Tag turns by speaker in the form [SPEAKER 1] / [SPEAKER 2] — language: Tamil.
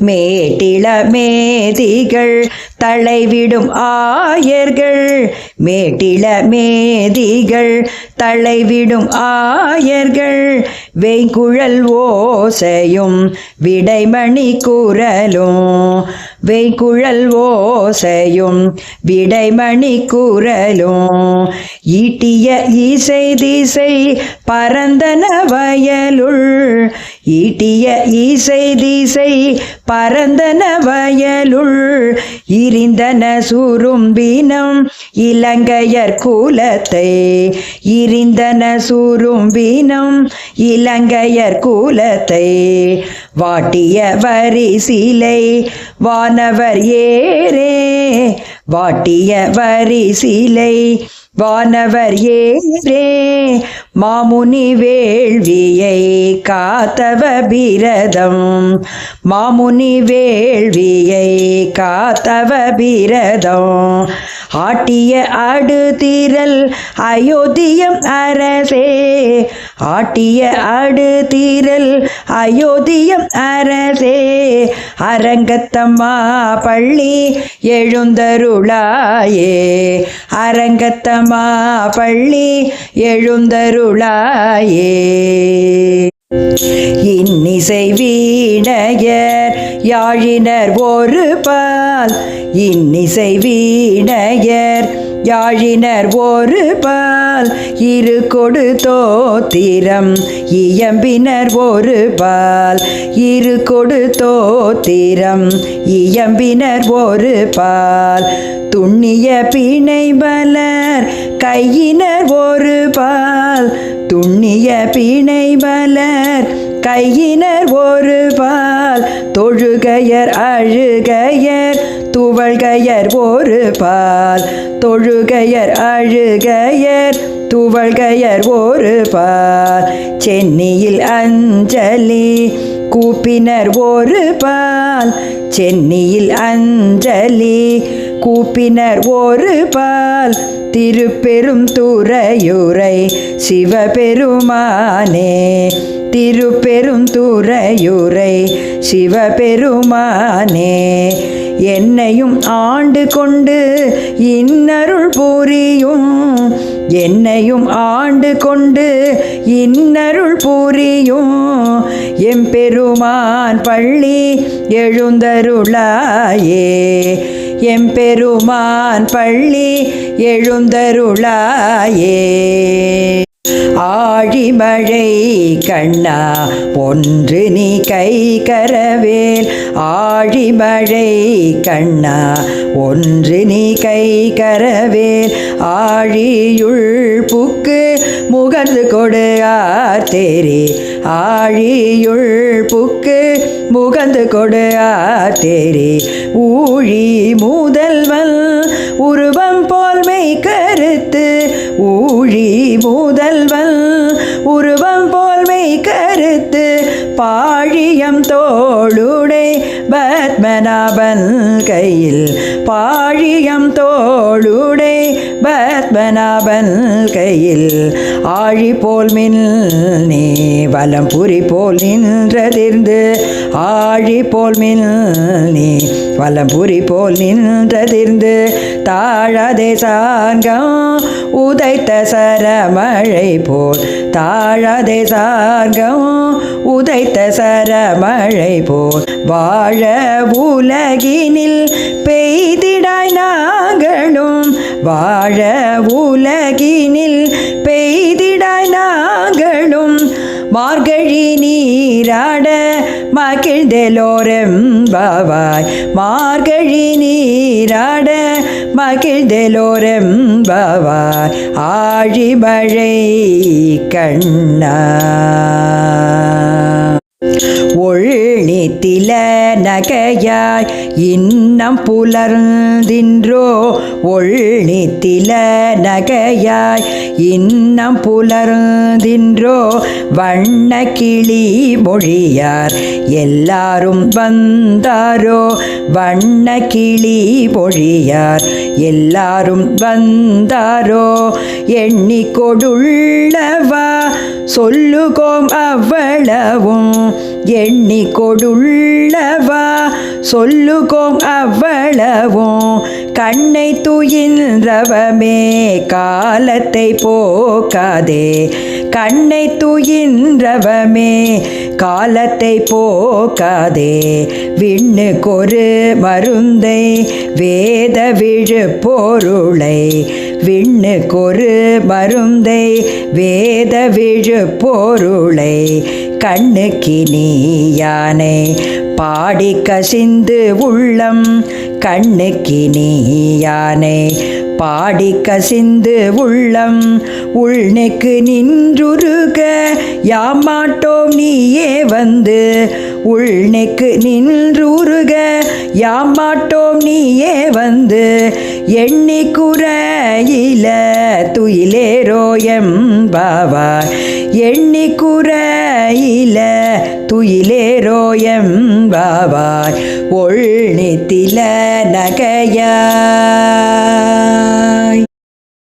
[SPEAKER 1] மேட்டிள மேதிகள் தலைவிடும் ஆயர்கள். மேட்டிள மேதிகள் தலைவிடும் ஆயர்கள். வெய்குழல் ஓசையும் விடைமணி குரலும் வெய்குழல் ஓசையும் விடைமணி குரலும் ஈட்டிய இசை திசை பரந்தன வயலுள். ஈட்டிய இசை திசை பரந்தன வயலுள். இருந்தன சுரும்பினம் இலங்கையர் குலத்தை. இருந்தன சுரும்பினம் இல இலங்கையர் கூலத்தை வாட்டிய வரி வரிசிலை வானவர் ஏரே வாட்டிய வரிசிலை வானவர் ஏரே மாமுனி வேள்வியை காத்தவ பிரதம். மாமுனி வேள்வியை காத்தவ பிரதம். ஆட்டிய அடுதிரல் அயோத்தியம் அரசே ஆட்டிய அடுதிரல் அயோத்தியம் அரசே. அரங்கத்தம்மா பள்ளி எழுந்தருள் எழுந்தருளாயே அரங்கத்தமா பள்ளி எழுந்தருளாயே. இன்னிசை வீணையர் யாழினர் ஒரு பால். இன்னிசை வீணையர் யாழினர் ஒரு பால் இரு கொடு தோத்திரம் இயம்பினர் ஒரு பால் இரு கொடு தோத்திரம் இயம்பினர் ஒரு பால் துண்ணிய பிணை பலர் கையினர் ஒரு பால் துண்ணிய பிணை பலர் கையினர் ஒரு பால் தொழுகையர் அழுகையர் துவழ்கையர் ஒரு பால் தொழுகையர் அழுகையர் துவழ்கையர் ஒரு பார். சென்னியில் அஞ்சலி கூப்பினர் ஒரு பால். சென்னியில் அஞ்சலி கூப்பினர் ஒரு பால். திருப்பெரும் துறையுரை சிவபெருமானே திருப்பெரும் துறையுரை சிவபெருமானே என்னையும் ஆண்டு கொண்டு இன்னருள் புரியும் என்னையும் ஆண்டு கொண்டு இன்னருள் புரியும். எம்பெருமான் பள்ளி எழுந்தருளாயே எம்பெருமான் பள்ளி எழுந்தருளாயே. ஆழிமழை கண்ணா ஒன்று நீ கை கரவேல். ஆழிமழை கண்ணா ஒன்று நீ கை கரவேல். ஆழியுள் புக்கு முகர்ந்து கொடு ஆத்தேரி ஆழியுள் புக்கு முகந்து கொடு ஆத்தேரி ஊழி முதல்வன் உருவம் போல் மெய் கருத்து. ஊழி முதல்வன் உருவம் போல் மெய் கருத்து. பாழியம் தோளுடை பத்மநாபன் கையில். பாழியம் தோளுடை பத்மநாபன் கையில் ஆழி போல் மின் நீ வலம் புரி போல் நின்றதிர்ந்து ஆழி போல் மின் நீ வலம்புரி போல் நின்றதிர்ந்து தாழதே சார்கம் உதைத்த சரமழை போல் தாழதே சார்கம் உதைத்த சரமழை போல் வாழ உலகினில் பெய்திடாய் நாங்களும் வாழ வாழ உலகினில் பெய்திட நாங்களும். மார்கழி நீராட மகிழ்ந்தெலோரம் பவாய் மார்கழி நீராட மகிழ்ந்தெலோரம் பவாய் ஆழிமழை கண்ணா. ஒள்ளித்தில நகையாய் இன்னம் புலர்ந்தின்றோ ஒள்ளித்தில நகையாய். இன்னம் புலர்ந்தின்றோ வண்ண கிளி மொழியார். எல்லாரும் வந்தாரோ வண்ண கிளி மொழியார். எல்லாரும் வந்தாரோ எண்ணிக்கொடுள்ளவா சொல்லுகோம் அவ்வளவும். எண்ணி கொடுள்ளவா? சொல்லுகோம் அவ்வளவும். கண்ணை துயின்றவமே காலத்தை போக்காதே. கண்ணை துயின்றவமே காலத்தை போக்காதே. விண்ணுக்கொரு மருந்தை வேத விழு பொருளை விண்ணு கொரு மருந்தை வேத விழு பொருளை கண்ணுக்கு யானை பாடி கசிந்து உள்ளம் கண்ணுக்கு யானை பாடி கசிந்து உள்ளம் உள்நெக்கு நின்றுருக யாமாட்டோம் நீயே வந்து உள்நெக்கு நின்றுருக. யாமாட்டோம் நீயே வந்து. எண்ணி குறையில துயிலேரோயம் பாவாய் எண்ணி குறையில துயிலேரோயம் பாவாய் ஒள்நித்தில நகையாய்.